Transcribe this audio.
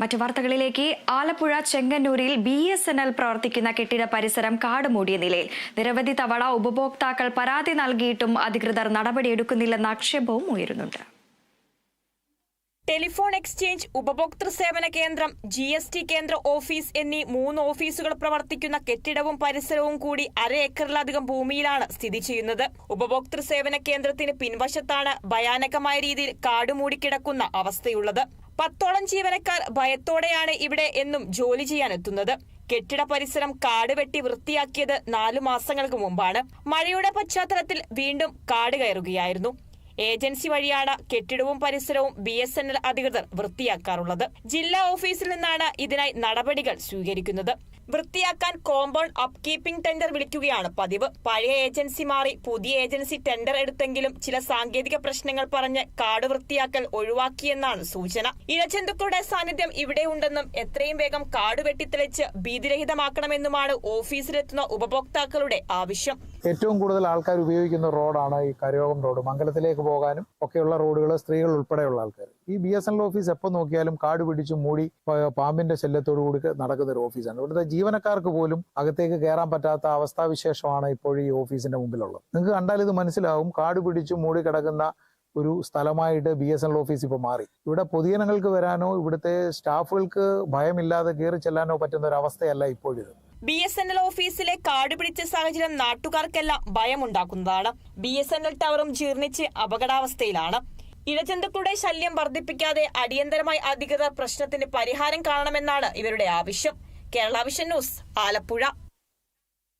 മറ്റു വാർത്തകളിലേക്ക് ആലപ്പുഴ ചെങ്ങന്നൂരിൽ ബി എസ് എൻ എൽ പ്രവർത്തിക്കുന്ന കെട്ടിട പരിസരം കാടുമൂടിയ നിലയിൽ. നിരവധി തവണ ഉപഭോക്താക്കൾ പരാതി നൽകിയിട്ടും അധികൃതർ നടപടിയെടുക്കുന്നില്ലെന്ന ആക്ഷേപവും ഉയരുന്നുണ്ട്. ടെലിഫോൺ എക്സ്ചേഞ്ച് ഉപഭോക്തൃ സേവന കേന്ദ്രം ജി എസ് ടി കേന്ദ്ര ഓഫീസ് എന്നീ മൂന്ന് ഓഫീസുകൾ പ്രവർത്തിക്കുന്ന കെട്ടിടവും പരിസരവും കൂടി അര ഏക്കറിലധികം ഭൂമിയിലാണ് സ്ഥിതി ചെയ്യുന്നത്. ഉപഭോക്തൃ സേവന കേന്ദ്രത്തിന് പിൻവശത്താണ് ഭയാനകമായ രീതിയിൽ കാടുമൂടിക്കിടക്കുന്ന അവസ്ഥയുള്ളത്. പത്തോളം ജീവനക്കാർ ഭയത്തോടെയാണ് ഇവിടെ എന്നും ജോലി ചെയ്യാനെത്തുന്നത്. കെട്ടിട പരിസരം കാട് വെട്ടി വൃത്തിയാക്കിയത് നാലു മാസങ്ങൾക്ക് മുമ്പാണ്. മഴയുടെ പശ്ചാത്തലത്തിൽ വീണ്ടും കാട് കയറുകയായിരുന്നു. ഏജൻസി വഴിയാണ് കെട്ടിടവും പരിസരവും ബി എസ് എൻ എൽ അധികൃതർ വൃത്തിയാക്കാറുള്ളത്. ജില്ലാ ഓഫീസിൽ നിന്നാണ് ഇതിനായി നടപടികൾ സ്വീകരിക്കുന്നത്. വൃത്തിയാക്കാൻ കോമ്പൗണ്ട് അപ്കീപ്പിംഗ് ടെൻഡർ വിളിക്കുകയാണ് പതിവ്. പഴയ ഏജൻസി മാറി പുതിയ ഏജൻസി ടെൻഡർ എടുത്തെങ്കിലും ചില സാങ്കേതിക പ്രശ്നങ്ങൾ പറഞ്ഞ് കാട് വൃത്തിയാക്കൽ ഒഴിവാക്കിയെന്നാണ് സൂചന. ഇഴജന്തുക്കളുടെ സാന്നിധ്യം ഇവിടെ ഉണ്ടെന്നും എത്രയും വേഗം കാട് വെട്ടിത്തെളിച്ച് ഭീതിരഹിതമാക്കണമെന്നുമാണ് ഓഫീസിലെത്തുന്ന ഉപഭോക്താക്കളുടെ ആവശ്യം. ഏറ്റവും കൂടുതൽ ആൾക്കാർ ഉപയോഗിക്കുന്ന റോഡാണ് ഈ കരയോഗം റോഡ്. മംഗലത്തിലേക്ക് പോകാനും ഒക്കെയുള്ള റോഡുകൾ സ്ത്രീകൾ ഉൾപ്പെടെയുള്ള ആൾക്കാർ. ഈ B S N L office എപ്പോൾ നോക്കിയാലും കാട് പിടിച്ച് മൂടി പാമ്പിന്റെ ശല്യത്തോടു കൂടി നടക്കുന്ന ഒരു ഓഫീസാണ്. ഇവിടുത്തെ ജീവനക്കാർക്ക് പോലും അകത്തേക്ക് കയറാൻ പറ്റാത്ത അവസ്ഥാവിശേഷമാണ് ഇപ്പോൾ ഈ ഓഫീസിന്റെ മുമ്പിലുള്ളത്. നിങ്ങൾക്ക് കണ്ടാൽ ഇത് മനസ്സിലാവും. കാട് പിടിച്ച് മൂടി കിടക്കുന്ന ഒരു സ്ഥലമായിട്ട് B S N L office ഇപ്പോൾ മാറി. ഇവിടെ പൊതുജനങ്ങൾക്ക് വരാനോ ഇവിടുത്തെ സ്റ്റാഫുകൾക്ക് ഭയമില്ലാതെ കയറി ചെല്ലാനോ പറ്റുന്ന ഒരു അവസ്ഥയല്ല ഇപ്പോഴിത്. ബി എസ് എൻ എൽ ഓഫീസിലെ കാട് പിടിച്ച സാഹചര്യം നാട്ടുകാർക്കെല്ലാം ഭയമുണ്ടാക്കുന്നതാണ്. ബി എസ് എൻ എൽ ടവറും ജീർണിച്ച് അപകടാവസ്ഥയിലാണ്. ഇഴജന്തുക്കളുടെ ശല്യം വർദ്ധിപ്പിക്കാതെ അടിയന്തരമായി അധികൃതർ പ്രശ്നത്തിന് പരിഹാരം കാണണമെന്നാണ് ഇവരുടെ ആവശ്യം. Kerala Vision News Alappuzha.